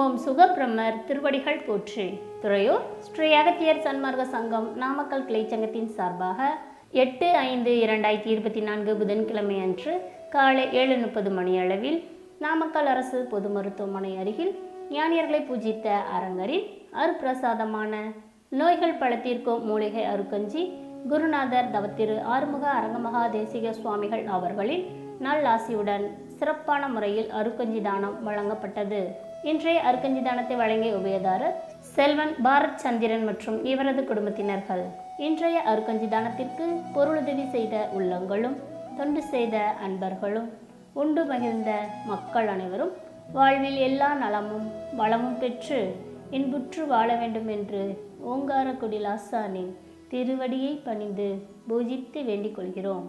ஓம் சுகபிரமர் திருவடிகள் போற்றி. துறையூர் ஸ்ரீ அகத்தியர் சன்மார்க்க சங்கம் நாமக்கல் கிளைச்சங்கத்தின் சார்பாக எட்டு ஐந்து இரண்டாயிரத்தி இருபத்தி நான்கு புதன்கிழமை அன்று காலை ஏழு முப்பது மணி அளவில் நாமக்கல் அரசு பொது மருத்துவமனை அருகில் ஞானியர்களை பூஜித்த அரங்கரில் அருப்பிரசாதமான நோய்கள் பழத்திற்கும் மூலிகை அருக்கஞ்சி குருநாதர் தவத்திரு ஆறுமுக அரங்கமகா தேசிக சுவாமிகள் அவர்களின் நல்லாசியுடன் சிறப்பான முறையில் அருக்கஞ்சி தானம் வழங்கப்பட்டது. இன்றைய அருக்கஞ்சி தானத்தை வழங்கிய உபயதாரர் செல்வன் பாரத் சந்திரன் மற்றும் இவரது குடும்பத்தினர்கள். இன்றைய அருக்கஞ்சி தானத்திற்கு பொருளுதவி செய்த உள்ளங்களும் தொண்டு செய்த அன்பர்களும் உண்டு மகிழ்ந்த மக்கள் அனைவரும் வாழ்வில் எல்லா நலமும் வளமும் பெற்று இன்புற்று வாழ வேண்டும் என்று ஓங்காரக்குடி லாசானின் திருவடியை பணிந்து பூஜித்து வேண்டிக் கொள்கிறோம்.